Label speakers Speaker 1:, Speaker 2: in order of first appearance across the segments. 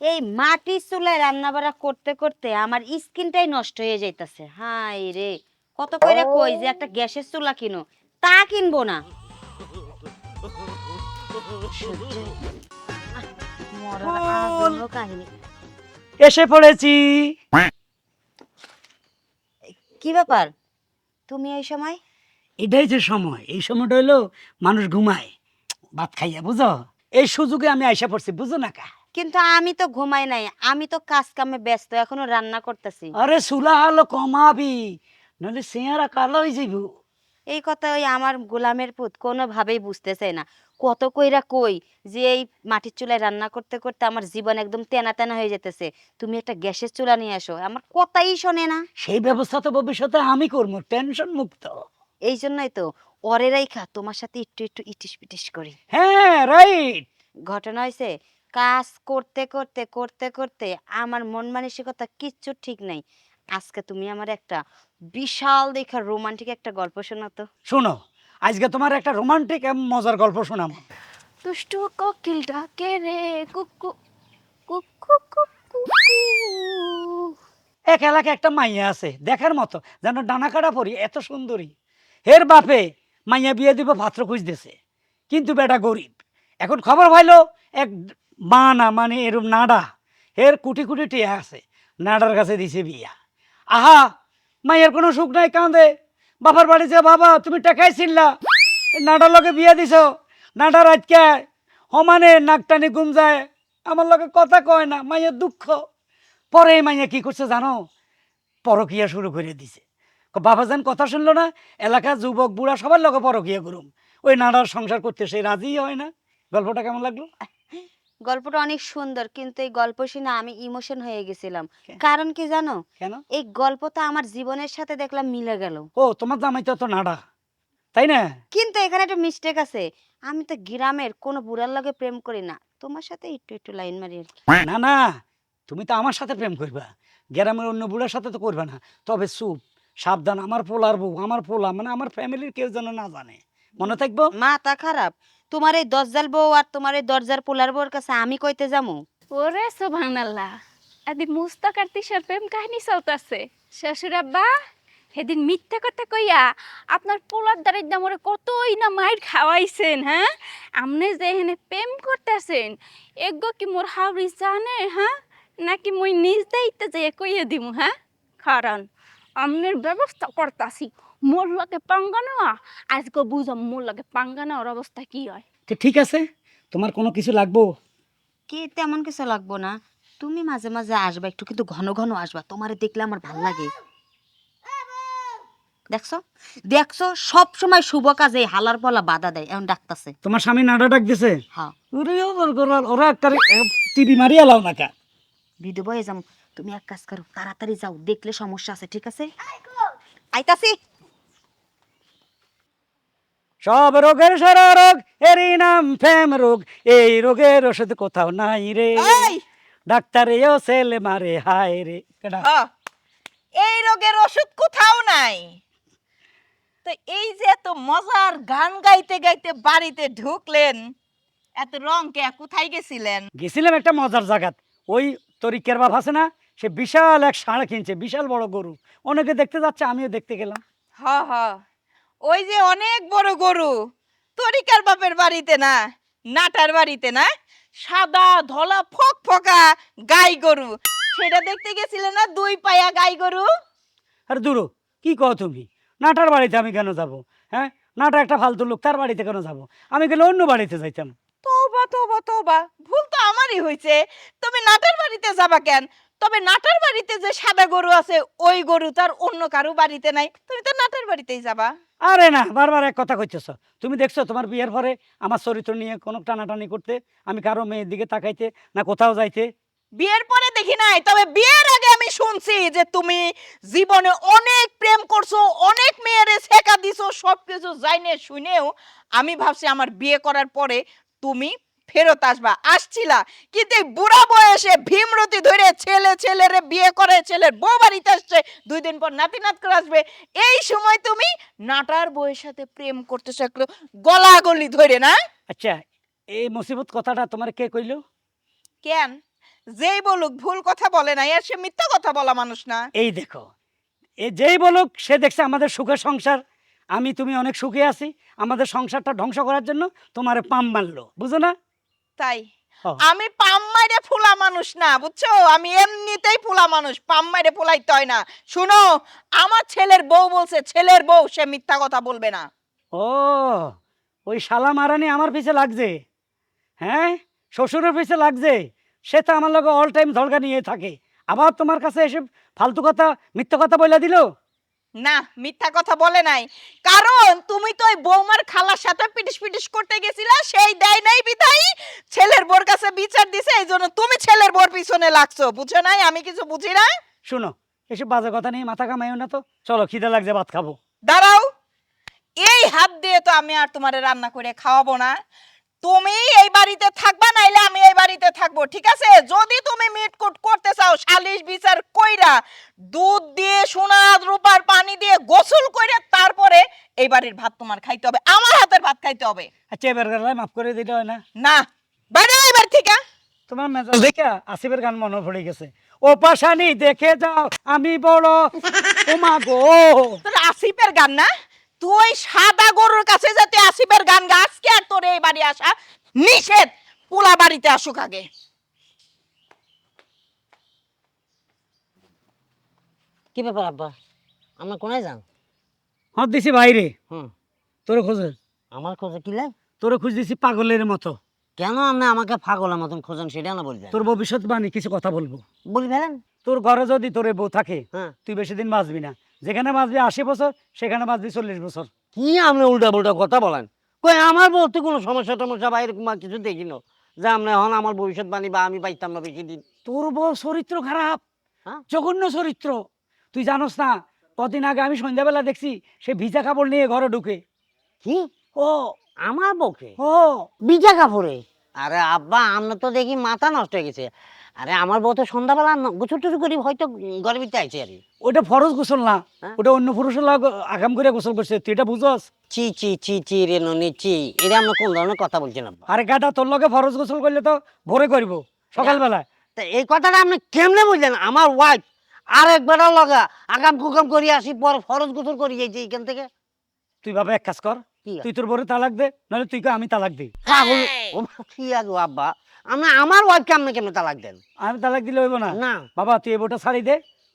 Speaker 1: এই মাটির চুলায় রান্না বাড়া করতে করতে আমার স্কিনটাই নষ্ট হয়ে যাইতাছে। হাই রে কত কইরা কই যে একটা গ্যাসের চুলা কিনো? তা কিনবো না।
Speaker 2: এসে পড়েছি।
Speaker 1: কি ব্যাপার? তুমি এই সময়?
Speaker 2: এটাই যে সময় এই সময়টা হলো মানুষ ঘুমায় ভাত খাইয়া বুঝো? এই সুযোগে আমি আইসা পড়ছি বুঝো না কা?
Speaker 1: কিন্তু আমি তো ঘুমাই নাই আমি তো কাজ কামে ব্যস্ত এখনও রান্না করতেছি।
Speaker 2: আরে সুলা হলো কমাবি নাহলে চেহারা কালো হয়ে যাইব।
Speaker 1: এই কথা ওই আমার গোলামের পুত কোনোভাবেই বুঝতেছে না। কত কইরা কই যে এই মাটির চুলায় রান্না করতে করতে আমার জীবন একদম তেনা তেনা হয়ে যেতেছে। তুমি একটা গ্যাসের চুলা নিয়ে আসো আমার কথাই শোনে না।
Speaker 2: সেই ব্যবস্থা তো ভবিষ্যতে আমি করব টেনশন মুক্ত।
Speaker 1: এই জন্যই তো অরেরাই খা তোমার সাথে একটু একটু ইটিস পিটিস করি।
Speaker 2: হ্যাঁ রাইট।
Speaker 1: ঘটনা হয়েছে কাজ করতে করতে করতে করতে আমার মন মানসিকতা কিচ্ছু ঠিক নাই। আজকে তুমি আমার একটা বিশাল দেখা রোমান্টিক একটা গল্প শোনাতো।
Speaker 2: শোনো আজকে তোমার একটা রোমান্টিক মজার গল্প শোনাবো।
Speaker 3: দুষ্টু কোকিল ডাকে রে? কুকু কুকু কুকু।
Speaker 2: এক এলাকায় একটা মাইয়া আছে দেখার মতো যেন ডানা কাটা পরি এত সুন্দরী। হের বাপে মাইয়া বিয়ে দিব ভাত্র খুঁজতেছে। কিন্তু বেটা গরিব। এখন খবর পাইলো এক বানা মানে এরম নাডা। এর কুটি কুটি টিয়া আছে। নাডার কাছে দিছে বিয়া। আহা, মায়ের কোনো সুখ নাই কাঁদে বাবার বাড়ি যে বাবা, তুমি টাকাই ছিল্লা নাডার লগে বিয়া দিছ। নাডার আজকে নাক নাকটানি গুম যায়। আমার লগে কথা কয় না মাইয়ের দুঃখ। পরে মাইয়া কি করছে জানো? পরকিয়া শুরু করে দিছে। বাবা যেন কথা শুনলো না, এলাকার যুবক, বুড়া সবার লগে পরকিয়া করুম। ওই নানার সংসার করতে সে রাজি হয় না। গল্পটা কেমন লাগল?
Speaker 1: গল্পটা অনেক সুন্দর কিন্তু এই গল্প শুনে আমি ইমোশন হয়ে গেছিলাম। কারণ কি জানো?
Speaker 2: কেন?
Speaker 1: এই গল্পটা আমার জীবনের সাথে দেখলাম মিলে গেল।
Speaker 2: ও তোমার জামাই তো তো নাডা তাই না?
Speaker 1: কিন্তু এখানে একটা মিস্টেক আছে। আমি তো গ্রামের কোনো বুড়ার লগে প্রেম করি না। তোমার সাথে একটু একটু লাইন মারি আর
Speaker 2: না না তুমি তো আমার সাথে প্রেম করবা। গ্রামের অন্য বুড়ার সাথে তো করবা না। তবে চুপ সাবধান আমার পোলার বউ আমার পোলা মানে আমার ফ্যামিলির কেউ যেন না জানে। মনে থাকব?
Speaker 1: মাথা খারাপ। তোমার এই দরজার বউ আর তোমার এই দরজার পোলার বউর কাছে আমি কইতে যামু?
Speaker 3: ওরে সুবহানাল্লাহ। আদি মুস্তাক আর তিশার প্রেম কাহিনী চলতেছে। শ্বশুর আব্বা সেদিন মিথ্যা কথা কইয়া আপনার পোলার দ্বারের দামরে কতই না মাইর খাওয়াইছেন হ্যাঁ? আপনি যে এখানে প্রেম করতেছেন, এগো কি মোর হাওড়ি জানে হ্যাঁ? নাকি মই নিজ দায়িত্বে যে কইয়া দিমু হ্যাঁ? কারণ আমনের ব্যবস্থা করতাছি। মোর লগে পাঙ্গা নেওয়া আজকে বুঝাম মোর লগে পাঙ্গা নেওয়ার অবস্থা কি হয়?
Speaker 2: তো ঠিক আছে তোমার কোনো কিছু লাগবো?
Speaker 1: কি তেমন কিছু লাগবো না। তুমি মাঝে মাঝে আসবা একটু কিন্তু ঘন ঘন আসবা। তোমারে দেখলে আমার ভালো লাগে। দেখছ? দেখছ? সব সময় শুভ কাজে হালার পলা বাধা দেয় এখন ডাকতাছে।
Speaker 2: তোমার স্বামী নাডা ডাক দিছে?
Speaker 1: হ্যাঁ।
Speaker 2: ওরে ওর একটা টিভি মারিয়া লাও না কা?
Speaker 1: ভিডিও বয়ে যাম তুমি এক কাজ করো তাড়াতাড়ি যাও দেখলে সমস্যা আছে ঠিক আছে? আইতাছি!
Speaker 2: সব রোগের সারা রোগ এরই নাম ফেম রোগ। এই রোগের ওষুধ কোথাও নাই রে। ডাক্তার এও ছেলে মারে হায় রে।
Speaker 4: এই রোগের ওষুধ কোথাও নাই। তো এই যে এত মজার গান গাইতে গাইতে বাড়িতে ঢুকলেন এত রং কে কোথায় গেছিলেন?
Speaker 2: গেছিলাম একটা মজার জায়গাত। ওই তরিকের বাপ আছে না সে বিশাল এক ষাঁড় কিনছে বিশাল বড় গরু। অনেকে দেখতে যাচ্ছে আমিও দেখতে গেলাম।
Speaker 4: হ হ। ওই যে অনেক বড় গরু তরিকার বাপের বাড়িতে না নাটার বাড়িতে না সাদা ধলা ফক ফকা গাই গরু। সেটা দেখতে গেছিলে না দুই পায়া গাই গরু?
Speaker 2: আর দূরো কি কও তুমি? নাটার বাড়িতে আমি কেন যাব? হ্যাঁ? নাটা একটা ফালতু লোক তার বাড়িতে কেন যাব? আমি গেলে অন্য বাড়িতে যাইতাম?
Speaker 4: তোবা তোবা তোবা ভুল তো আমারই হয়েছে তুমি নাটার বাড়িতে যাবা কেন? তবে নাটার বাড়িতে যে সাদা গরু আছে ওই গরু তার অন্য কারও বাড়িতে নাই। তুমি তো নাটার বাড়িতেই যাবা।
Speaker 2: আরে না, বারবার এক কথা কইতেছ। তুমি দেখছ তোমার বিয়ের পরে আমার চরিত্র নিয়ে কোনো টানাটানি করতে, আমি কারও মেয়ের দিকে তাকাইতে না কোথাও যাইতে?
Speaker 4: বিয়ের পরে দেখি নাই, তবে বিয়ের আগে আমি শুনছি যে তুমি জীবনে অনেক প্রেম করছ, অনেক মেয়েরে শেখা দিছো, সবকিছু জাইনে শুনেও আমি ভাবছি আমার বিয়ে করার পরে তুমি ফেরত আসবা আসছিলা। কিন্তু এই বুড়া বয়সে ভীমরতি ধরে ছেলে ছেলেরে বিয়ে করে ছেলের বউ বাড়িতে আসছে দুই দিন পর নাতি নাত করে আসবে। এই সময় তুমি নাটার বউয়ের সাথে প্রেম করতে থাকল গলাগলি ধরে না?
Speaker 2: আচ্ছা এই মুসিবত কথাটা তোমার কে কইলো?
Speaker 4: কেন? যেই বলুক ভুল কথা বলে না আর সে মিথ্যা কথা বলা মানুষ না।
Speaker 2: এই দেখো এ যেই বলুক সে দেখছে আমাদের সুখের সংসার। আমি তুমি অনেক সুখে আছি। আমাদের সংসারটা ধ্বংস করার জন্য তোমার পাম মারলো বুঝো না?
Speaker 4: তাই। আমি পাম মাইরে ফুলা মানুষ না বুঝছ? আমি এমনিতেই ফুলা মানুষ পাম মাইরে ফুলাইতে হয় না। শুনো আমার ছেলের বউ বলছে ছেলের বউ সে মিথ্যা কথা বলবে না।
Speaker 2: ও ওই শালা মারানি আমার পিছে লাগছে। হ্যাঁ? শ্বশুরের পিছে লাগছে। সে তো আমার লগে অল টাইম ধলকা নিয়ে থাকে। আবার তোমার কাছে এসে ফালতু কথা মিথ্যা কথা বলে দিল?
Speaker 4: না মিথ্যা কথা বলে নাই। কারণ তুমি তো ওই বৌমার খালার সাথে পিটিস পিটিস করতে গেছিলা সেই দেয় নাই বিধাই ছেলের বোর কাছে বিচার দিছে এই জন্য তুমি ছেলের বোর পিছনে লাগছো। বুঝো নাই আমি কিছু বুঝি না?
Speaker 2: শুনো এসব বাজে কথা নিয়ে মাথা কামাইও না তো। চলো খিদে লাগছে ভাত খাব।
Speaker 4: দাঁড়াও এই হাত দিয়ে তো আমি আর তোমারে রান্না করে খাওয়াবো না। তুমি এই বাড়িতে থাকবা নাইলে আমি এই বাড়িতে থাকব ঠিক আছে? যদি তুমি মিটকুট করতে চাও সালিশ বিচার কইরা দুধ দিয়ে সোনা রূপার পানি দিয়ে গোসল কইরা তারপরে এই বাড়ির ভাত তোমার খাইতে হবে আমার হাতের ভাত খাইতে হবে।
Speaker 2: আচ্ছা এবার গেলাম মাফ করে দিতে হয় না?
Speaker 4: না বাইরে এবার থেকে
Speaker 2: তোমার মেজাজ দেখে আসিফের গান মনে পড়ে গেছে। ও পাশানি দেখে যাও আমি বড়। ওমা গো।
Speaker 4: আসিফের গান না? তুই সাদা গরুর কাছে যাতে আসিফের গান গা আজকে আর তোর এই বাড়ি আসা নিষেধ। পোলা বাড়িতে আসুক আগে।
Speaker 5: কি ব্যাপার আব্বা? আমরা কোনায় যান?
Speaker 2: হাত দিছি বাইরে।
Speaker 5: হুম।
Speaker 2: তোর খোঁজে।
Speaker 5: আমার খোঁজে কি লাই
Speaker 2: তোর খুঁজ দিছি পাগলের মতো।
Speaker 5: কেন আপনি আমাকে পাগলের মতন খোঁজেন সেটা না বলবেন?
Speaker 2: তোর ভবিষ্যৎ বাণী কিছু কথা বলব।
Speaker 5: বলি ফেলেন
Speaker 2: তোর ঘরে যদি তোর বউ থাকে
Speaker 5: হ্যাঁ।
Speaker 2: তুই বেশি দিন বাঁচবি না। যেখানে বাঁচবি আশি বছর সেখানে বাঁচবি চল্লিশ বছর।
Speaker 5: কি আপনি উল্টা পুল্টা কথা বলেন? কই আমার বলতে কোনো সমস্যা টমস্যা বা এরকম আর কিছু দেখি না। যে আপনি হন আমার ভবিষ্যৎ বাণী বা আমি পাইতাম না বেশি দিন।
Speaker 2: তোর বউ চরিত্র খারাপ
Speaker 5: হ্যাঁ?
Speaker 2: জঘন্য চরিত্র। তুই জানোস না কদিন আগে আমি সন্ধ্যাবেলা দেখছি সে ভিজা কাপড় নিয়ে ঘরে ঢুকে।
Speaker 5: কি?
Speaker 2: ও।
Speaker 5: আমার বউকে?
Speaker 2: ও।
Speaker 5: বিজা কাপড়ে? আরে আব্বা আমরা তো দেখি মাথা নষ্ট হয়ে গেছে। আরে আমার বউ তো সন্ধ্যাবেলা ন- গোছল টুসু করি হয়তো ভিতরে আইছে আর
Speaker 2: ওটা ফরজ গোসল না
Speaker 5: হ্যাঁ?
Speaker 2: ওটা অন্য পুরুষের আগাম করে গোসল করছে তুই এটা বুঝস?
Speaker 5: চি চি চি চি রে ননি চি এটা আমরা কোন ধরনের কথা বলছেন আব্বা
Speaker 2: আরে গাটা তোর লগে ফরজ গোসল করলে তো ভোরে করব সকালবেলায়।
Speaker 5: তা এই কথাটা আপনি কেমনে বুঝলেন? আমার ওয়াইফ আর একবার লগা আগাম কুকাম করি আসি পর ফরজ গোসল করি যাইছে এখান থেকে।
Speaker 2: তুই বাবা এক কাজ কর তুই তোর বরে তালাক দে নাহলে তুই আমি তালাক দিই।
Speaker 5: পাগল। ও কি আগো আব্বা? আপনি আমার ওয়াইফকে আপনি কেমনে তালাক দেন?
Speaker 2: আমি তালাক দিলে হইব না?
Speaker 5: না।
Speaker 2: বাবা তুই এই বউটা ছাড়ি দে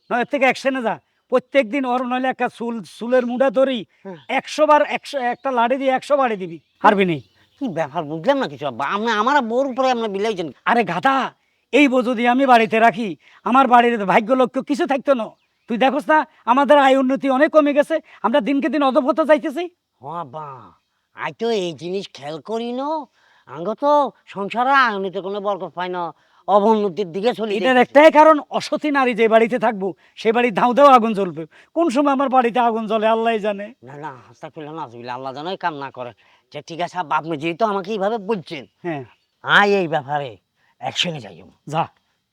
Speaker 2: নয় থেকে অ্যাকশনে যা। প্রত্যেক দিন ওর নইলে একটা চুল চুলের মুড়া ধরি
Speaker 5: হ্যাঁ।
Speaker 2: একশো বার একশো একটা লাড়ি দিয়ে একশো বাড়ি দিবি। পারবি নি?
Speaker 5: কি ব্যাপার বুঝলাম না কিছু। আব্বা আপনি আমার বোর উপরে আপনি বিলাইছেন
Speaker 2: আরে গাধা এই বউ যদি আমি বাড়িতে রাখি আমার বাড়ির ভাগ্য লক্ষ্য কিছু থাকতো না। তুই দেখোস না আমাদের আয় উন্নতি অনেক কমে গেছে আমরা দিনকে দিন অধপত যাইতেছি
Speaker 5: হ আব্বা। আই তো এই জিনিস খেয়াল করি ন। আঙ্গ তো সংসারে আয়নিতে কোনো বরকত পাই না অবনতির দিকে চলি
Speaker 2: এটার একটাই কারণ অসতী নারী যে বাড়িতে থাকব সে বাড়ি ধাউ ধাউ আগুন জ্বলবে। কোন সময় আমার বাড়িতে আগুন জ্বলে আল্লাহ জানে।
Speaker 5: না না হাস্তা করলে না আসবিল আল্লাহ জানোই কাম না করে। যে ঠিক আছে আপনি যেহেতু আমাকে এইভাবে বলছেন
Speaker 2: হ্যাঁ।
Speaker 5: আয় এই ব্যাপারে অ্যাকশনে যাই
Speaker 2: যা।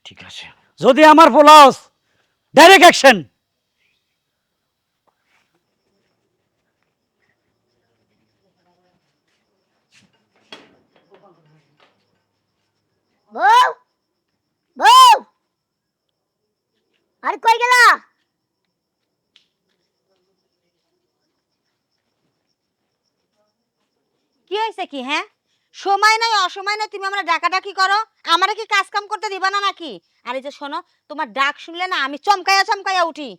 Speaker 5: ঠিক আছে।
Speaker 2: যদি আমার পোলাওস ডাইরেক্ট অ্যাকশন
Speaker 6: বউ বউ। আর কই গেলা?
Speaker 1: কি হয়েছে কি হ্যাঁ? সময় নাই অসময় নাই তুমি আমরা ডাকাডাকি করো। আমারে কি কাজ কাম করতে দিবা না নাকি? আর এই যে শোনো তোমার ডাক শুনলে না আমি চমকাইয়া চমকাইয়া উঠি।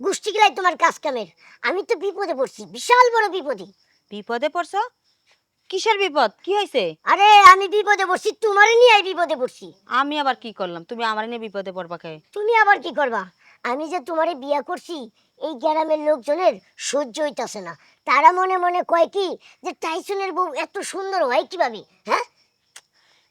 Speaker 6: গুষ্টি গেলাই তোমার কাজ কামের আমি তো বিপদে পড়ছি বিশাল বড় বিপদে।
Speaker 1: বিপদে পড়ছো? কিসের বিপদ? কি হয়েছে
Speaker 6: আরে আমি বিপদে পড়ছি তোমার নিয়ে বিপদে পড়ছি।
Speaker 1: আমি আবার কি করলাম? তুমি আমার নিয়ে বিপদে পড়বা কে?
Speaker 6: তুমি আবার কি করবা? আমি যে তোমারে বিয়া করছি এই গ্রামের লোকজনের সহ্য হইতাছে না। তারা মনে মনে কয় কি যে টাইসনের বউ এত সুন্দর হয় কীভাবে হ্যাঁ?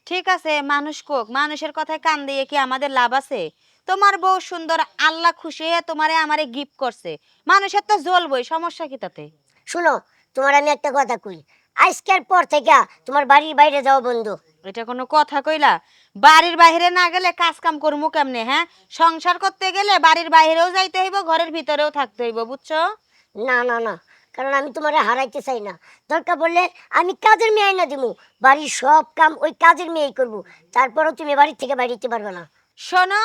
Speaker 1: ঠিক আছে মানুষ কোক মানুষের কথায় কান দিয়ে কি আমাদের লাভ আছে? তোমার বউ সুন্দর আল্লাহ খুশি হয়ে তোমারে আমারে গিফট করছে। মানুষের তো জ্বলবই সমস্যা কি তাতে?
Speaker 6: শোনো তোমার আমি একটা কথা কই। আজকের পর থেকে তোমার বাড়ির বাইরে যাওয়া বন্ধু।
Speaker 1: এটা কোনো কথা কইলা? বাড়ির বাইরে না গেলে কাজ কাম করব কেমনে হ্যাঁ? সংসার করতে গেলে বাড়ির বাইরেও যাইতে হইব ঘরের ভিতরেও থাকতে হইব বুঝছ?
Speaker 6: না না না কারণ আমি তোমারে হারাইতে চাই না। দরকার বললে আমি কাজের মেয়ে আইনা দিব বাড়ির সব কাম ওই কাজের মেয়েই করব। তারপরও তুমি বাড়ি থেকে বাইরে যেতে পারবে না।
Speaker 1: শোনো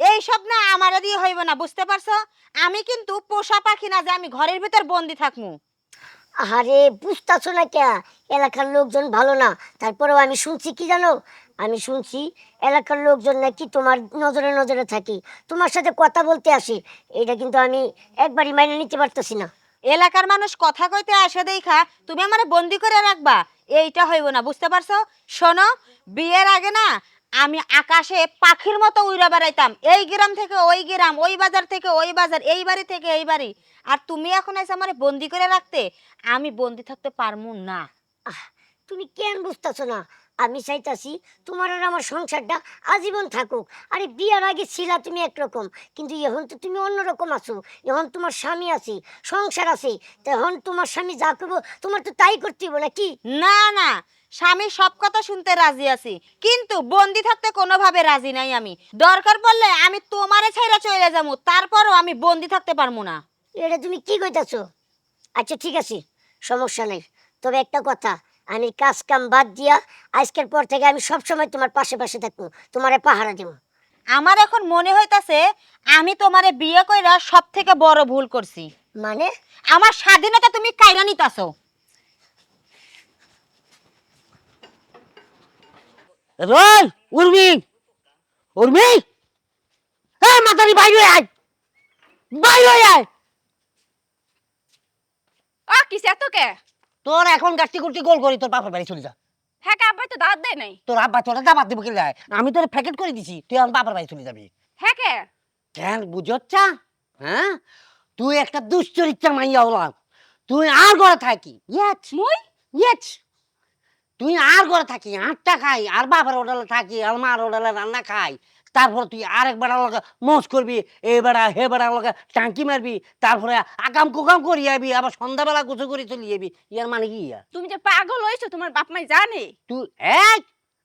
Speaker 1: এই সব না আমার দিয়ে হইব না বুঝতে পারছ? আমি কিন্তু পোষা পাখি না যে আমি ঘরের ভিতর বন্দি থাকমু।
Speaker 6: আরে বুঝতেছো না কে? এলাকার লোকজন ভালো না। তারপরেও আমি শুনছি কি জানো? আমি শুনছি এলাকার লোকজন নাকি তোমার নজরে নজরে থাকি। তোমার সাথে কথা বলতে আসে। এটা কিন্তু আমি একবারই মাইনে নিতে পারতেছি না।
Speaker 1: এলাকার মানুষ কথা কইতে আসে দেখা, তুমি আমারে বন্দি করে রাখবা। এইটা হইব না, বুঝতে পারছ? শোনো, বিয়ের আগে না, আমি আকাশে পাখির মতো উড়া বেড়াইতাম। এই গ্রাম থেকে ওই গ্রাম, ওই বাজার থেকে ওই বাজার, এই বাড়ি থেকে এই বাড়ি। আর তুমি এখন এসে আমারে বন্দি করে রাখতে আমি বন্দি থাকতে পারমু না।
Speaker 6: তুমি কেন বুঝতেছো না? আমি চাইতাছি তোমার আর আমার সংসারটা আজীবন থাকুক। আরে বিয়ার আগে ছিলা তুমি একরকম কিন্তু এখন তো তুমি অন্যরকম আছো। এখন তোমার স্বামী আছে সংসার আছে তখন তোমার স্বামী যা করব তোমার তো তাই করতে হবে নাকি?
Speaker 1: না না স্বামী সব কথা শুনতে রাজি আছি কিন্তু বন্দি থাকতে কোনোভাবে রাজি নাই আমি। দরকার পড়লে আমি তোমারে ছেড়ে চলে যাব তারপরও আমি বন্দি থাকতে পারব না।
Speaker 6: এটা তুমি কি কইতাছো? আচ্ছা ঠিক আছে সমস্যা নেই। তবে একটা কথা আমি কাজ কাম বাদ দিয়া আজকের পর থেকে আমি সব সময় তোমার পাশে পাশে থাকব তোমারে পাহারা দেবো।
Speaker 1: আমার এখন মনে হইতাছে আমি তোমারে বিয়ে কইরা সব থেকে বড় ভুল করছি।
Speaker 6: মানে?
Speaker 1: আমার স্বাধীনতা তুমি কাইরা নিতাছো।
Speaker 5: রোল উর্মি! উর্মি! হ্যাঁ মাতারি বাইরে আয়! বাইরে আয়!
Speaker 3: এত কে?
Speaker 5: তোর এখন গাছটি গোল করি তোর বাপের বাড়ি চলে যা।
Speaker 3: হ্যাঁ কে আব্বাই তো দাঁত দেয় নাই?
Speaker 5: তোর আব্বা তোরা দাবাত দিব কি যায়? আমি তোর প্যাকেট করে দিছি তুই আমার বাপের বাড়ি চলে যাবি।
Speaker 3: হ্যাঁ কে?
Speaker 5: কেন বুঝচ্ছা হ্যাঁ? তুই একটা দুশ্চরিত্রা মাইয়া হলাম। তুই আর ঘরে থাকি ইয়েছ
Speaker 3: মুই?
Speaker 5: ইয়েছ তুই আর ঘরে থাকি আটটা খাই আর বাবার হোটেলে থাকি আর মার হোটেলে রান্না খাই। তারপর তুই আরেক বেড়া লগে মোজ করবি এ বেড়া হে বেড়া লগে টাঙ্কি মারবি তারপরে আকাম কুকাম করি যাবি আবার সন্ধ্যাবেলা গুছো করে চলে যাবি ইয়ার মানে কি ইয়া
Speaker 3: তুমি যে পাগল হইছো তোমার বাপ মাই জানে।
Speaker 5: তুই এক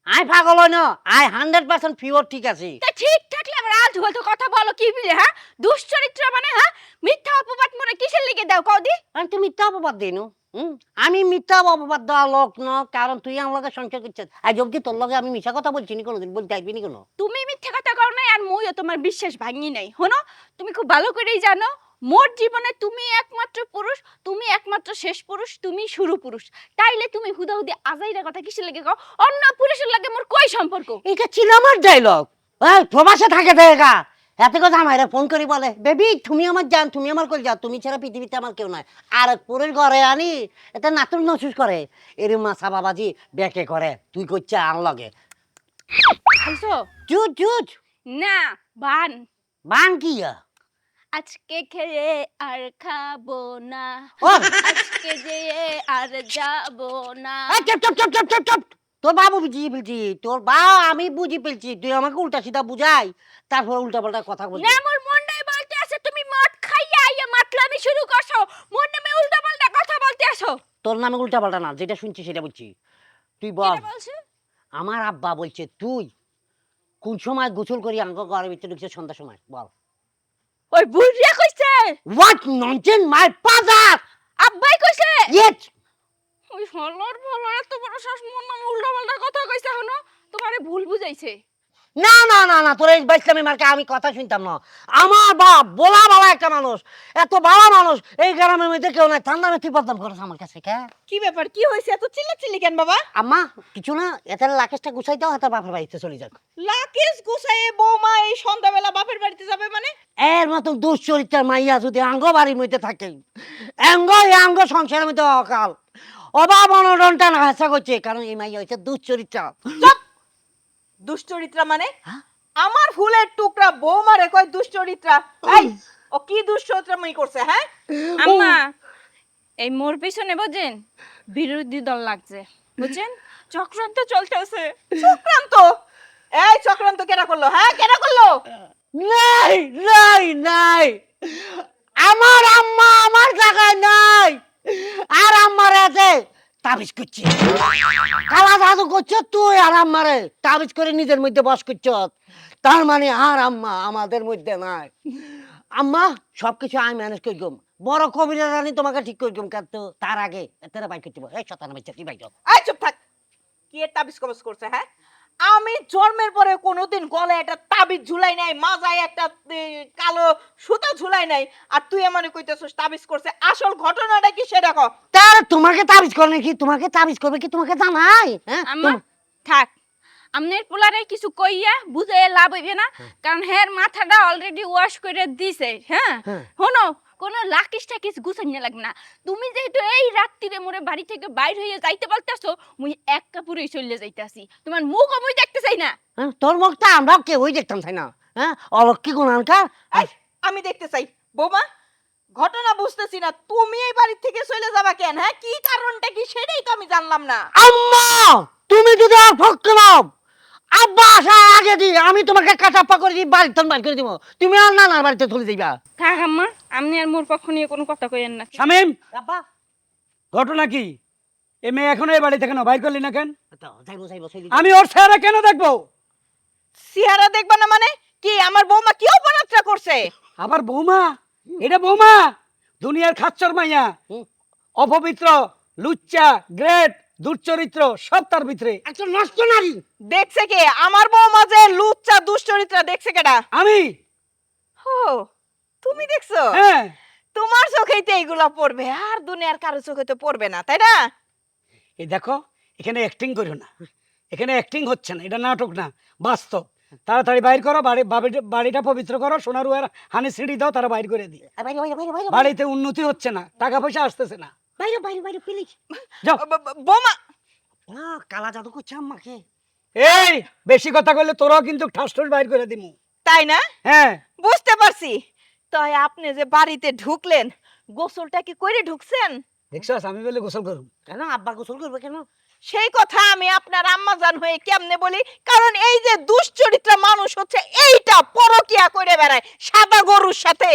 Speaker 5: আই পাগল হয় না আই হান্ড্রেড পার্সেন্ট পিওর ঠিক আছে।
Speaker 3: তা ঠিক থাকলে আবার আলতু ফালতু কথা বলো কি বিলে হ্যাঁ? দুশ্চরিত্র মানে হ্যাঁ? মিথ্যা অপবাদ মনে কিসের লিগে দাও কদি
Speaker 5: আমি তুই মিথ্যা অপবাদ দিই আমি মিথ্যা অপবাদ দেওয়া লোক ন কারণ তুই আমার লগে সংসার করছিস। আজ অব্দি তোর লগে আমি মিশা কথা বলছি নি কোনোদিন বলতে আসবি নি কোনো।
Speaker 3: তুমি মিথ্যা কথা করো নাই আর মুইও তোমার বিশ্বাস ভাঙি নাই। হনো তুমি খুব ভালো করেই জানো মোর জীবনে তুমি একমাত্র পুরুষ তুমি একমাত্র শেষ পুরুষ তুমি শুরু পুরুষ। তাইলে তুমি হুদাহুদি আজাইরা কথা কিসের লাগে কও? অন্য পুরুষের লাগে মোর কই সম্পর্ক?
Speaker 5: এটা ছিল আমার ডায়লগ এই প্রবাসে থাকে দেখা এত কথা আমার ফোন করি বলে বেবি তুমি আমার জান তুমি আমার কল যাও তুমি ছাড়া পৃথিবীতে আমার কেউ নাই। আর পুরের ঘরে আনি এটা নাতুর নসুস করে। এরম মাছা বাবাজি বেকে করে তুই করছে আর লগে।
Speaker 3: খাইছো না বান।
Speaker 5: বান কি?
Speaker 3: আজকে খেয়ে আর খাব না। আজকে যেয়ে আর যাব না।
Speaker 5: চুপ চুপ চুপ চুপ চুপ। তোর বাবু বুঝিয়ে ফেলছি তোর বা আমি বুঝি ফেলছি তুই আমাকে উল্টা সিধা বুঝাই তারপর উল্টা পাল্টা কথা বলছি
Speaker 3: না মোর মনটাই বলতে আছে তুমি মদ খাইয়া আইয়া মাতলামি শুরু করছ মোর নামে উল্টা পাল্টা কথা বলতে আসো।
Speaker 5: তোর নামে উল্টা পাল্টা না যেটা শুনছি সেটা বলছি। তুই বল। আমার আব্বা বলছে তুই কোন সময় গোসল করি আমাকে ঘরের ভিতরে ঢুকছে সন্ধ্যার সময়? বল।
Speaker 3: ওই বুড়িয়া কইছে?
Speaker 5: হোয়াট ননসেন্স মাই ফাদার
Speaker 3: আব্বাই কইছে?
Speaker 5: ইয়েস
Speaker 3: ওই হলর ভলর এত বড় শ্বাস মোর নামে উল্টা পাল্টা কথা কইছে হনো তোমারে ভুল বুঝাইছে।
Speaker 5: না না না না তোর এই বাইসলামি মার্কে আমি কথা শুনতাম না। আমার বাপ বলা বাবা একটা মানুষ এত ভালো মানুষ এই গ্রামের মধ্যে কেউ নাই ঠান্ডা মেথি বদনাম করেছে আমার কাছে কে?
Speaker 4: কি ব্যাপার কি হয়েছে? এত চিল্লাচিল্লি কেন বাবা?
Speaker 5: আম্মা কিছু না এতে লাকেশটা গুছাই দাও হাতের বাপের বাড়িতে চলে যাক।
Speaker 4: লাকেশ গুছাইয়ে বৌমা এই সন্ধ্যাবেলা বাপের বাড়িতে যাবে মানে?
Speaker 5: এর মতো দুশ্চরিত্রার মাইয়া যদি আঙ্গ বাড়ির মধ্যে থাকে অঙ্গ এই অঙ্গ সংসারের মধ্যে অকাল। অভাব অনটনটা না হাসা করছে কারণ এই মাইয়া হচ্ছে দুশ্চরিত্রা।
Speaker 4: দুশ্চরিত্রা মানে?
Speaker 5: হ্যাঁ?
Speaker 4: আমার ফুলের টুকরা বৌমারে কয় দুশ্চরিত্রা? এই ও কি দুশ্চরিত্রামি করছে হ্যাঁ?
Speaker 3: আম্মা। এই মোর পিছনে বুঝেন বিরোধী দল লাগছে বুঝছেন? চক্রান্ত চলতেছে।
Speaker 4: চক্রান্ত? এই চক্রান্ত কেনা করল হ্যাঁ? কেনা করল?
Speaker 5: নাই নাই নাই। আমার আম্মা আমার জায়গায় নাই। আর আম্মার আছে তাবিজ করছে। কালা জাদু করছ তুই আর আম্মারে তাবিজ করে নিজের মধ্যে বস করছ। তার মানে আর আম্মা আমাদের মধ্যে নাই। আম্মা, সবকিছু আমি ম্যানেজ করি গো বড় কবিরা জানি তোমাকে ঠিক করে দিম তো তার আগে তেরা বাইক করতে এই শতানা বাচ্চা তুই বাইক
Speaker 4: আই চুপ থাক। কি এর তাবিজ কবজ করছে হ্যাঁ? আমি জন্মের পরে কোনোদিন গলায় একটা তাবিজ ঝুলাই নাই মাজায় একটা কালো সুতা ঝুলাই নাই। আর তুই এমন কইতেছিস তাবিজ করছে। আসল ঘটনাটা কি সেটা কও।
Speaker 5: তার তোমাকে তাবিজ করে কি তোমাকে তাবিজ করবে কি তোমাকে জানাই হ্যাঁ?
Speaker 3: থাক। আমনের পোলারে কিছু কইয়া বুঝে লাভ হইবে না কারণ হের মাথাটা অলরেডি ওয়াশ করে দিছে হ্যাঁ?
Speaker 5: হ্যাঁ।
Speaker 3: শোনো কোনো লাকিস টাকিস গুছাইয়া লাগবে না। তুমি যেহেতু এই রাত্রিরে মোরে বাড়ি থেকে বাইর হইয়া যাইতে বলতেছো মুই এক কাপড়েই চলে যাইতাছি। তোমার মুখ আমি দেখতে চাই না।
Speaker 5: হ্যাঁ, তোর মুখটা আমরা কেউই দেখতাম তাই না। হ্যাঁ অলক্ষী গুণানকার
Speaker 4: এই, আমি দেখতে চাই। বোমা ঘটনা বুঝতেছি না তুমি এই বাড়ি থেকে চলে যাবা কেন? হ্যাঁ কি কারণটা কি সেটাই তো আমি জানলাম না।
Speaker 5: আম্মা তুমি যদি আর ভক্ত নাও আব্বা আসার আগে দি আমি তোমাকে কাটাপ্পা করে দিই বাড়িতে বাড়ি করে দিব। তুমি আর নানার বাড়িতে চলে যাইবা
Speaker 3: থাক আম্মা আপনি আর মোর পক্ষ নিয়ে কোনো কথা কইেন না।
Speaker 2: শামিম!
Speaker 5: আব্বা!
Speaker 2: ঘটনা কি? এ মেয়ে এখনও এই বাড়িতে কেন? বাইর করলি না কেন?
Speaker 5: তো যাইবো যাইবো সেই
Speaker 2: আমি ওর চেহারা কেন দেখব?
Speaker 4: চেহারা দেখবা না মানে? কি আমার বৌমা কি অপরাধটা করছে?
Speaker 2: আবার বৌমা? এটা বৌমা? দুনিয়ার খাচ্চর মাইয়া। অপবিত্র লুচ্চা গ্রেট। দুর্চরিত্র সব তার ভিতরে।
Speaker 5: একটা নষ্ট নারী।
Speaker 4: দেখছে কে? আমার বৌমা যে লুচ্চা দুশ্চরিত্রা দেখছে কেডা?
Speaker 2: আমি?
Speaker 4: ও তুমি দেখছ?
Speaker 2: হ্যাঁ।
Speaker 4: তোমার চোখেই তো এইগুলা পড়বে আর দুনিয়ার কারও চোখে তো পড়বে না তাই না?
Speaker 2: এই দেখো এখানে অ্যাক্টিং করো না। এখানে অ্যাক্টিং হচ্ছে না এটা নাটক না বাস্তব। তাড়াতাড়ি বাইর করো বাড়ি বাড়িটা- বাড়িটা পবিত্র করো সোনার হানি সিঁড়ি দাও তারা বাইর করে দিয়ে বাড়িতে উন্নতি হচ্ছে না টাকা পয়সা আসতেছে না।
Speaker 5: বাইরে বাইরে বাইরে প্লিজ
Speaker 2: যাও।
Speaker 4: বৌমা।
Speaker 5: কালা জাদু করছে আম্মাকে
Speaker 2: এই বেশি কথা কইলে তোরাও কিন্তু ঠাস ঠুস বাইর করে দিমু।
Speaker 4: তাই না?
Speaker 2: হ্যাঁ।
Speaker 4: বুঝতে পারছি। তাই আপনি যে বাড়িতে ঢুকলেন গোসলটা কি করে ঢুকছেন?
Speaker 2: দেখছস আমি বলে গোসল করুম
Speaker 5: কেন? আব্বা গোসল করবে কেন?
Speaker 4: সেই কথা আমি আপনার আম্মা জান হয়ে কেমনে বলি? কারণ এই যে দুশ্চরিত্রা মানুষ হচ্ছে এইটা পরকিয়া করে বেড়ায় সাদা গরুর সাথে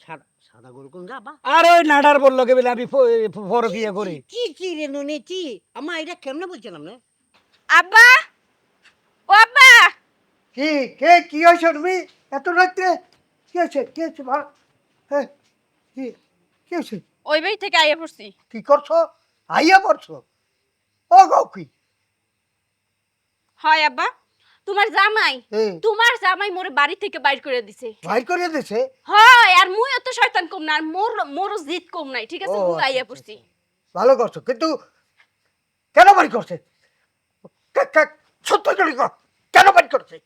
Speaker 5: সাদা সাদা গরু কোন গা আব্বা
Speaker 2: আর ওই নাডার বলল কে বলে আমি ফরকিয়া করি।
Speaker 5: কি কি রে নুনি কি আম্মা এটা কেমনে বলছিলাম না
Speaker 3: আব্বা! ও আব্বা!
Speaker 7: কি কে কি হয়েছে তুমি? এত রাত্রে? কি হয়েছে? কি হয়েছে? ভালো হ্যাঁ কি কি হয়েছে?
Speaker 3: ওই বাড়ি থেকে আইয়া পড়ছি।
Speaker 7: কি করছ? আইয়া পড়ছো? ও গো কি?
Speaker 3: হয় আব্বা। তোমার জামাই তোমার জামাই মোরে বাড়ি থেকে বাইর করে দিছে।
Speaker 7: বাইর করে দিছে?
Speaker 3: হ্যাঁ আর মুই অত শয়তান কম না আর মোর মোর জিদ কম নাই ঠিক আছে?
Speaker 7: তুই
Speaker 3: মুই
Speaker 7: আচ্ছা,
Speaker 3: আইয়া
Speaker 7: আচ্ছা,
Speaker 3: পড়ছি।
Speaker 7: ভালো করছ কিন্তু কেন বাড়ি করছে? কাক কাক সত্য কর কেন বাড়ি করছে?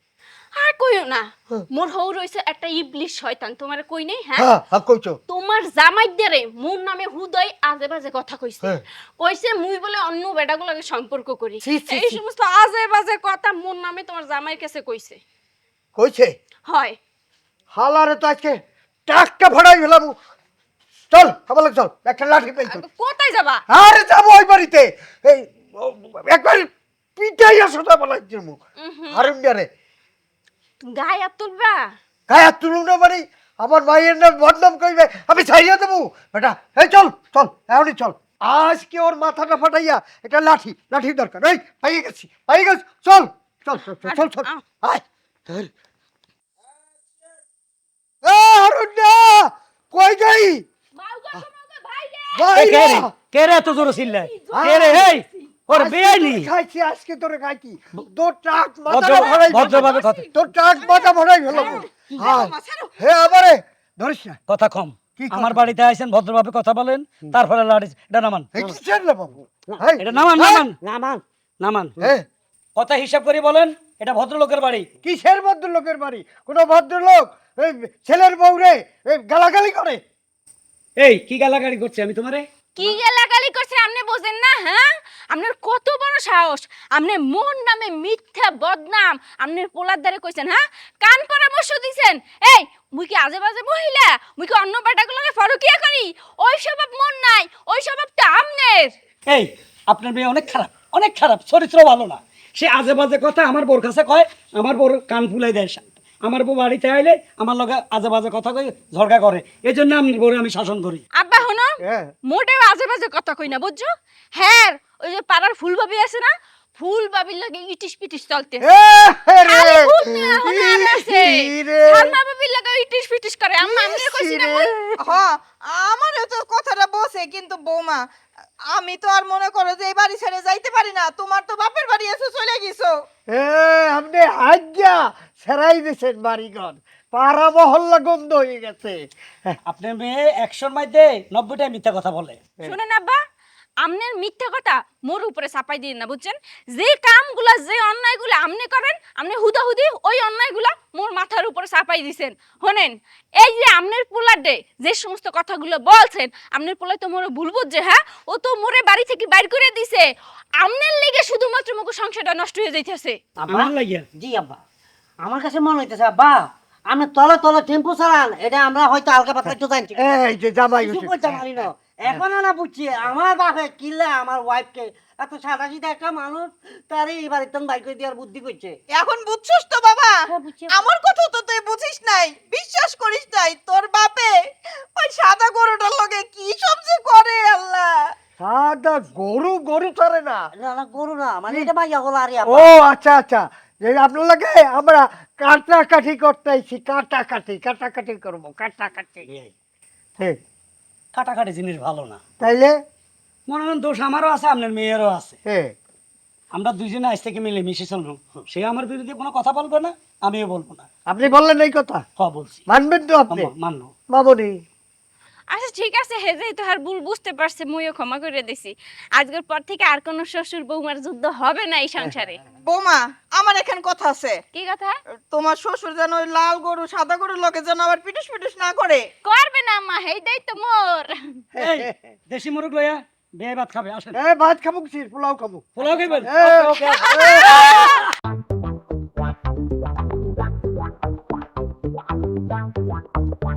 Speaker 3: আর কইও না
Speaker 7: হ্যাঁ।
Speaker 3: মোর হৌ রইছে একটা ইবলিশ শয়তান তোমার কই নেই হ্যাঁ?
Speaker 7: হ্যাঁ হ্যাঁ কইছো।
Speaker 3: তোমার জামাই দেরে মোর নামে হুদয় আজে বাজে কথা কইছে।
Speaker 7: হ্যাঁ।
Speaker 3: কইছে মুই বলে অন্য বেটাগুলোকে সম্পর্ক করি। এই সমস্ত আজে বাজে কথা মোর নামে তোমার জামাইয়ের কাছে কইছে।
Speaker 7: কইছে?
Speaker 3: হয়।
Speaker 7: হালারে তো আজকে টাকটা ভাড়াই ফেলাম। চল আমার লোক চল একটা লাঠি পেয়ে
Speaker 3: কোথায় যাবা?
Speaker 7: আরে যাব ওই বাড়িতে। এই একবার পিটাইয়া সোজা বলাই জন্য
Speaker 3: উহুম। গায়ে হাত তুলবা?
Speaker 7: গায়ে তুলুম না বাড়ি আমার মায়ের নাম বদনাম কইবে আমি ছাইয়া দেবো। বেটা এই চল চল এখনই চল। আজকে ওর মাথাটা ফাটাইয়া এটা লাঠি লাঠি দরকার। এই পাইয়ে গেছি পাইয়ে গেছি। চল চল চল চল চল চল। আয় ধর। কই যাই?
Speaker 2: কে রে।
Speaker 7: বাইরে
Speaker 2: কে রে এত জোরে চিল্লায়? কে রে? এই! ওর বেআইনি
Speaker 7: খাইছি আজকে তোরে খাইছি। তোর ট্রাক মাথা ভরাই
Speaker 2: ভদ্রভাবে কথা
Speaker 7: তোর ট্রাক মাথা ভরাই ফেলব হ্যাঁ। হে আমারে ধরিস না।
Speaker 2: কথা কম। আমার বাড়িতে আইছেন ভদ্রভাবে কথা বলেন তারপরে লাড়ি এটা নামান। এটা
Speaker 7: হ্যাঁ?
Speaker 2: নামান। নামান।
Speaker 7: হ্যাঁ
Speaker 2: কথা হিসাব করে বলেন এটা ভদ্রলোকের বাড়ি।
Speaker 7: কিসের ভদ্রলোকের বাড়ি? কোন ভদ্রলোক ছেলের বউরে গালাগালি করে।
Speaker 2: এই কি গালাগালি করছে? আমি তোমারে?
Speaker 3: কি গালাগালি করছে আপনি বোঝেন না হ্যাঁ? আপনার কত বড় সাহস। আপনি মোর নামে মিথ্যা, বদনাম আপনার পোলার দ্বারে কইছেন হ্যাঁ? কান পরামর্শ দিছেন। এই, মুই কি আজে বাজে মহিলা? মুই কি অন্য বেটাগুলোকে ফরকিয়া করি? ওই স্বভাব মন নাই, ওই স্বভাবটা আমনের।
Speaker 2: এই, আপনার মেয়ে অনেক খারাপ অনেক খারাপ, চরিত্র ভালো না। সে আজে বাজে কথা আমার বোর কাছে কয়, আমার বোর কান ফুলাই দেয় আমার বউ বাড়িতে আইলে আমার লগে আজে বাজে কথা কই ঝগড়া করে। এই জন্য আমি বউরে আমি শাসন করি।
Speaker 3: আব্বা হনো
Speaker 7: হ্যাঁ।
Speaker 3: মোটেও আজে বাজে কথা কই না বুঝছ? হ্যাঁ ওই যে পাড়ার ফুল বাবি আছে না ফুল বাবির লাগে ইটিস পিটিস চলতে সালমা বাবির লাগে ইটিস পিটিস করে আম্মা আমি কইছি না
Speaker 7: ই
Speaker 3: মুই
Speaker 7: রে।
Speaker 4: হ আমার তো কথাটা বসে কিন্তু বৌমা আমি তো আর মনে করো যে এই বাড়ি ছেড়ে যাইতে পারি না। তোমার তো বাপের বাড়ি এসে চলে গেছো।
Speaker 7: এ আপনি আজ্ঞা ছেড়াই দিয়েছেন বাড়িঘর। পাড়া মহল্লা গন্ধ হয়ে গেছে।
Speaker 2: আপনার মেয়ে একশোর মধ্যে নব্বইটাই মিথ্যা কথা বলে।
Speaker 3: শুনেন আব্বা আমনের মিথ্যা কথা মোর উপরে চাপাই দিন না বুঝছেন? যে কামগুলা যে অন্যায়গুলো আপনি করেন আপনি হুদাহুদি ওই অন্যায়গুলা মোর মাথার উপরে চাপাই দিছেন। শোনেন এই যে আমনের পোলাডে যে সমস্ত কথাগুলো বলছেন আমনের পোলাই তো মোরে ভুল বুঝছে হ্যাঁ? ও তো মোরে বাড়ি থেকে বাইর করে দিছে। আমনের লেগে শুধুমাত্র মুখ সংসারটা নষ্ট হয়ে যাইতেছে।
Speaker 5: আব্বা?
Speaker 2: আমার লাগিয়া
Speaker 5: জি আব্বা। আমার কাছে মনে হইতেছে আব্বা আমি তলে তলে টেম্পু চালান এটা আমরা হয়তো হালকা পাতলা একটু জানছি
Speaker 7: এই যে জামাই
Speaker 5: কিছু করতে পারি না। এখন না বুঝছি আমার বাপে কিনলে আমার ওয়াইফকে এত সাদা সিধা একটা মানুষ তারই এই বাড়ির বাড়িতে বাইক দেওয়ার বুদ্ধি করছে।
Speaker 4: এখন বুঝছস তো বাবা?
Speaker 5: হ্যাঁ,
Speaker 4: আমার কথা তো তুই বুঝিস নাই বিশ্বাস করিস নাই তোর বাপে ওই সাদা গরুটার লগে কি সবজি করে আল্লাহ।
Speaker 7: সাদা গরু গরু চড়ে না।
Speaker 5: না না গরু না মানে এটা মাইয়া হলো আরে
Speaker 7: ও আচ্ছা আচ্ছা। যে আপনার লাগে আমরা কাটাকাটি করতেছি কাটা কাটি কাটাকাটি কাটাকাটি করব কাটাকাটি ঠিক।
Speaker 2: কাটাকাটি জিনিস ভালো না।
Speaker 7: তাইলে?
Speaker 2: মনে হন দোষ আমারও আছে আপনার মেয়েরও আছে।
Speaker 7: হ্যাঁ
Speaker 2: আমরা দুজনে আজ থেকে মিলে মিশে চলব সে আমার বিরুদ্ধে কোনো কথা বলবে না আমিও বলব না।
Speaker 7: আপনি বললেন এই কথা?
Speaker 2: হ্যাঁ বলছি।
Speaker 7: মানবেন তো আপনি?
Speaker 2: মানব
Speaker 7: মামনি।
Speaker 3: আচ্ছা ঠিক আছে হে যেহেতু আর ভুল বুঝতে পারছে মুইও ক্ষমা করে দিছি। আজকের পর থেকে আর কোনো শ্বশুর বৌমার যুদ্ধ হবে না এই সংসারে।
Speaker 4: বৌমা আমার এখানে কথা আছে।
Speaker 3: কি কথা?
Speaker 4: তোমার শ্বশুর যেন ওই লাল গরু সাদা গরুর লোকে যেন আবার পিটুস পিটুস না করে।
Speaker 3: করবে না মা হেইটাই তো মোর।
Speaker 2: এই দেশি মুরগ লইয়া বিয়ে ভাত খাবে আসেন।
Speaker 7: এ ভাত খাব কি পোলাও খাব।
Speaker 2: পোলাও খাইবেন?
Speaker 7: এ ওকে